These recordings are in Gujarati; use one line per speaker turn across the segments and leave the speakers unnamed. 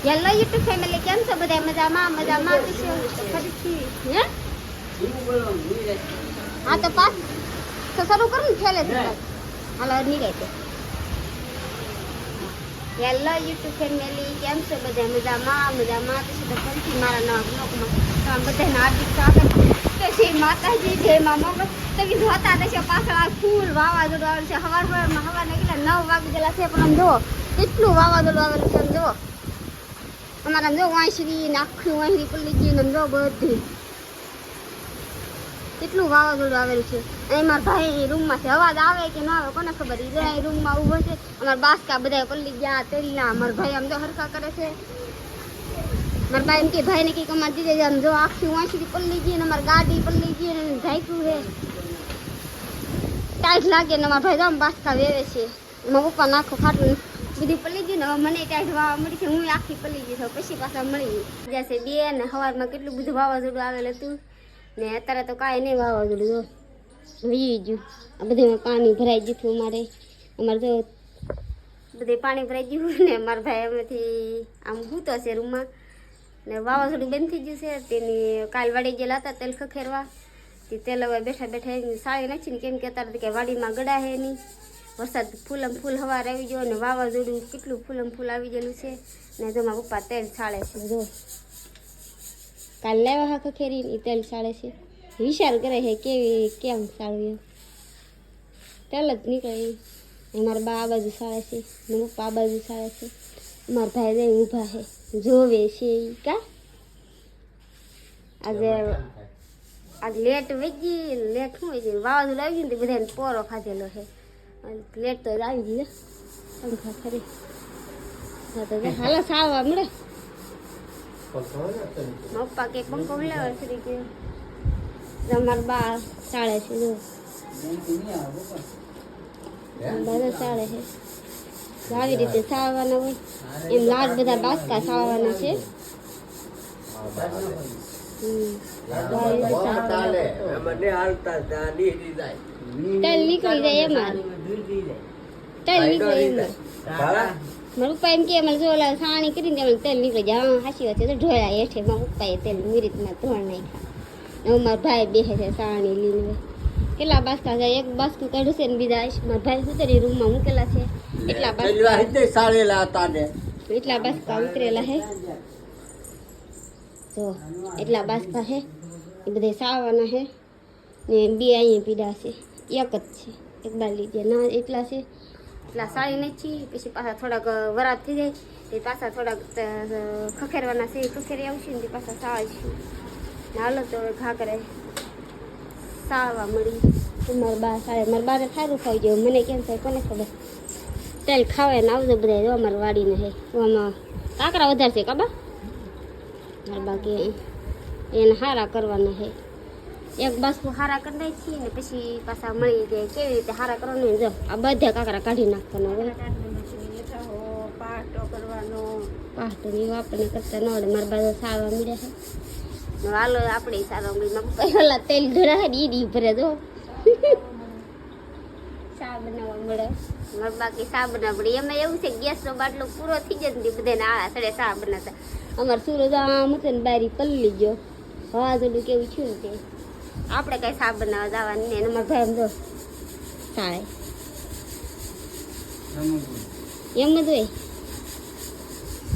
હેલો યુટ્યુબ ફેમિલી કેમ છો બધા મજામાં મજામાં છો ફરીથી હે હા તો પાસ તો શરૂ કરું ને છેલ્લે હાલો નીકળે છે હેલો યુટ્યુબ ફેમિલી કેમ છો બધા મજામાં મજામાં છો તો ફરીથી મારા નવા બ્લોગમાં તમે બધાને હાર્દિક સ્વાગત તો છે માતાજી જય મા મોગલ તમે જોતા રહેશો પાછળ આ ફૂલ વાવાઝોડું આવે છે હવાર હવારમાં હવારના કેટલા નવ વાગી ગયેલા છે પણ આમ જુઓ કેટલું વાવાઝોડું આવેલું છે આમ જુઓ અમારા જો વાંસળી ને આખી વાંસળી પલ્લી ગઈ ને જો બધી કેટલું વાવાઝોડું આવેલું છે અને મારા ભાઈ રૂમમાં છે અવાજ આવે કે ન આવે કોને ખબર ઈ જરા રૂમમાં ઊભો છે અમારા બાસકા બધા પલ્લી ગયા તેલના મારા ભાઈ આમ તો હરખા કરે છે મારા ભાઈ એમ કે ભાઈને કંઈક અમારે દીધે આમ જો આખી વાંસી પલ્લી ગઈ ને અમારી ગાડી પલ્લી ગઈ ને ઝાંક્યું છે ટાઈટ લાગે ને મારા ભાઈ જો આમ બાસકા વેવે છે એમાં પપ્પા નાખો ખાટલું બધી પલી ગયું ને મને ત્યાં વાવા મળી છે. હું આખી પલી ગઈ છું. પછી પાછા મળી જશે બે ને સવારમાં કેટલું બધું વાવાઝોડું આવેલું હતું. ને અત્યારે તો કાંઈ નહીં વાવાઝોડું, જો. વી ગયું. આ બધું પાણી ભરાઈ ગયું હતું અમારે. અમારે તો બધે પાણી ભરાઈ ગયું ને મારા ભાઈ અમેથી આમ ગૂતો છે રૂમમાં. ને વાવાઝોડું બંધ થઈ ગયું છે. તેની કાલ વાડી ગયેલા હતા તેલ ખખેરવા. તે તેલ હવે બેઠા બેઠા સાળી નાખીને કેમ કે અત્યારે કે વાડીમાં ગડા હે નહીં. વરસાદ ફૂલમ ફૂલ હવાર આવી ગયો અને વાવાઝોડું કેટલું ફૂલમ ફૂલ આવી ગયેલું છે. ને તો મારા પપ્પા તેલ છાળે છે જો. કાલ લેવા હા ખખેરી ને તેલ છાળે છે. વિચાર કરે છે કેવી કેમ છાળવી. તેલ જ નીકળે. મારા બા આ બાજુ છાળે છે મારા પપ્પા આ બાજુ છાળે છે. મારા ભાઈ દે ઊભા છે જોવે છે એ કા? આજે આજ લેટ વેચી લેટ શું હોય છે વાવાઝોડું આવી ગયું ને તે બધાને પોરો ખાધેલો છે. લેટ તો આવી ગઈ. પંખા ખરી હા તો જો હાલો મળે મારા પપ્પા કે પંખો લેવા ફરી કે અમાર બા ચાળે છે જો. બધા ચાળે છે. આવી રીતે સાવવાના હોય. એમ લાડ બધા બાસકા સાવવાના છે. નીકળી જાય એમાં. તેલ નીકળી એમાં મારા પપ્પા એમ કે અમારે જો ઓલા સાણી કરીને એમાં તેલ નીકળી. જાય હા હાચી વાત તો ઢોળા હેઠે મારા પપ્પાએ તેલ મિરિતમાં ધોળ નાખ્યા. ને હું મારા ભાઈ બેસે છે સાણી લીને કેટલા બાસકા છે? એક બાસકું કાઢ્યું છે ને બીજા મારા ભાઈ સુતરી રૂમમાં મૂકેલા છે. એટલા બાસકા.
સાળેલા હતા ને.
એટલા બાસકા ઉતરેલા છે જો એટલા બાસકા છે એ બધા સાવાના છે ને બે અહીંયા પીડા છે. એક જ છે. એક બાલી જે ના એટલા છે. એટલા સાળીને છીએ પછી પાછા થોડાક વરાત થઈ જાય. એ પાછા થોડાક ખખેરવાના છે. ખખેરી આવશે ને તે પાછા સાળશું હાલો તો હવે ઘા કરે. સાળવા મળી. મારા બા સાળે મારા બારે સારું ખાઈ જાય મને કેમ થાય કોને ખબર? તેલ ખાવે ને આવજો બધા અમારી વાડીને હે. આમાં કાંકરા વધારે છે કાબા મારા બાકી એને હારા કરવાના છે એક બાસુ હારા કરી દઈ છીએ ને પછી પાછા મળી જાય. કેવી રીતે હારા કરવાનું ને જો? આ બધા કાંકરા કાઢી નાખવાના હવે
પાટો કરવાનો
પાટો એવું આપણને કરતા ન આવડે. મારા બાજુ સારવા મળે છે. હાલો આપણે સારવા મળી ઓલા તેલ ધરા છે ને ઈ ભરે જો. ચા બનાવવા મળે? મારે બાકી ચા બનાવવા પડે એમાં એવું છે ગેસનો બાટલો પૂરો થઈ જાય ને બધાને આ સડે ચા બનાવતા? અમારે સુરજ આમ હતું ને બારી પલ્લી ગયો. વાવાઝોડું કેવું થયું ને તે? આપણે કઈ સાબ બનાવવા જવાનું અને અમારા ભાઈ જો ચાલે. એમ જ હોય.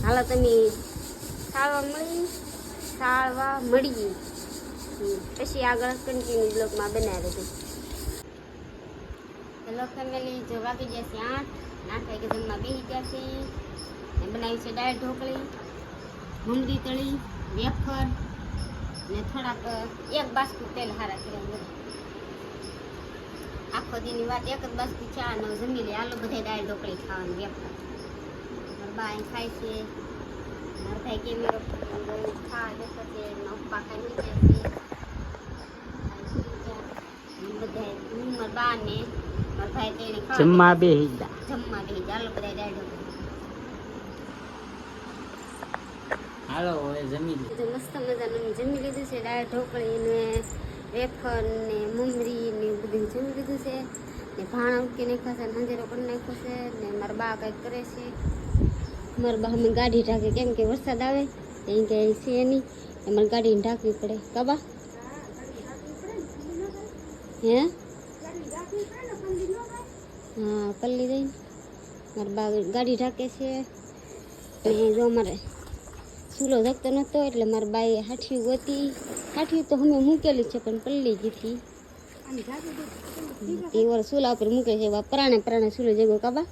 હાલો તમે સાળવા મળી સાળવા મળી. પછી આગળ કન્ટિન્યુ બ્લોગમાં બનાવે છે હેલો ફેમિલી જો વાગી છે આઠ આઠ વાગે જમવા બેસી ગયા છે. બનાવી છે દાળ ઢોકળી ભૂંગળી તળી વેફર ને થોડાક એક બાસ્કુ તેલ હારા કર્યા આખો દીની વાત એક જ બાસ્કુ ચા ને જમી લે આલો બધા દાળ ઢોકળી ખાવાની વેપાર બા અહીં ખાય છે મારા ભાઈ કે મારો ખા દેતો છે મારા ખાઈ નીચે છે. બધા મારા બા ને મારા ભાઈ તેને
જમવા બેહી જા
જમવા ચાલો બધા દાળ ઢોકળી
હાલો હવે જમી લે.
મસ્ત જમી લીધું છે, દાળ ઢોકળી ને વેફર ને મમરી ને બધું જમી લીધું છે. ને ભાણા ઉકી નાખ્યા છે અંધેરો કરી નાખ્યો છે ને મારા બા કંઈક કરે છે. મારા બા અમે ગાડી ઢાંકે, કેમ કે વરસાદ આવે ત્યાં કે છે નહીં. અમારે ગાડીને ઢાંકવી પડે. કાબા હે? હા, પલ્લી જઈને મારા બા ગાડી ઢાંકે છે. જો અમારે ચૂલો ધકતો નહોતો એટલે મારા બાઈએ હાઠિયું ગોતી. હાઠિયું તો અમે મૂકેલી છે, પણ પલ્લી ગઈ એ વાર ચૂલા ઉપર મૂકે છે, એવા પ્રાણે પ્રાણે ચૂલો જગો કાબા.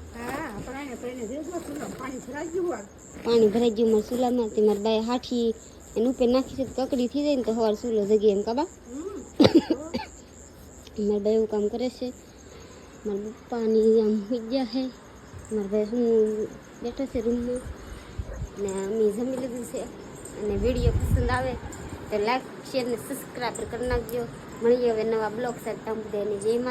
પાણી ભરાઈ ગયું મારા ચૂલામાં તે મારા બાએ હાઠી એને ઉપર નાખી છે કકડી થઈ જાય ને તો સવાર ચૂલો જગી એમ કાબા. મારા બાઈ એવું કામ કરે છે. મારા પપ્પાની આમ હોઈ ગયા છે. મારા ભાઈ હું બેઠો છે રૂમમાં. ને અમે જમી લીધું છે અને વીડિયો પસંદ આવે તો લાઈક, શેર ને સબસ્ક્રાઈબ કરી નાખજો. મળીએ હવે નવા બ્લોગ સાથે. તમે માતા